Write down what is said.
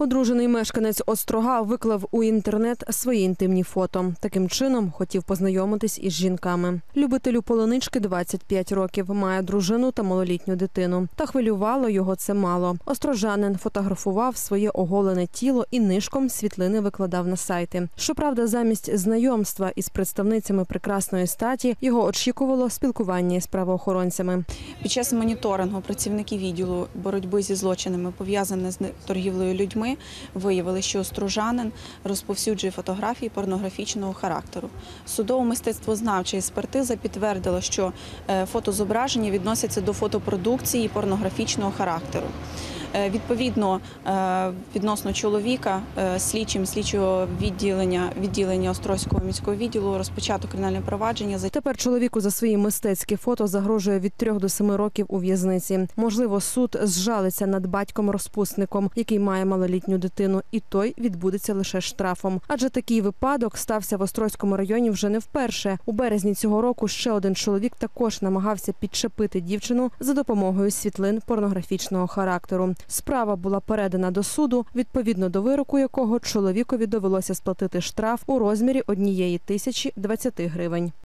Одружений мешканець Острога виклав у інтернет свої інтимні фото. Таким чином хотів познайомитись із жінками. Любителю полонички 25 років, має дружину та малолітню дитину. Та хвилювало його це мало. Острожанин фотографував своє оголене тіло і нишком світлини викладав на сайти. Щоправда, замість знайомства із представницями прекрасної статі його очікувало спілкування із правоохоронцями. Під час моніторингу працівники відділу боротьби зі злочинами, пов'язані з торгівлею людьми, виявили, що стружанин розповсюджує фотографії порнографічного характеру. Судово-мистецтвознавча експертиза підтвердила, що е, фотозображення відносяться до фотопродукції порнографічного характеру. Е, Відповідно, е, відносно чоловіка, е, слідчим слідчого відділення відділення Острозького міського відділу розпочато кримінальне провадження Тепер чоловіку за свої мистецькі фото загрожує від 3 до 7 років у в'язниці. Можливо, суд зжалиться над батьком-розпусником, який має малолітню дитину, і той відбудеться лише штрафом. Адже такий випадок стався в Острозькому районі вже не вперше. У березні цього року ще один чоловік також намагався підчепити дівчину за допомогою світлин порнографічного характеру. Справа була передана до суду, відповідно до вироку якого чоловікові довелося сплатити штраф у розмірі однієї тисячі 20 гривень.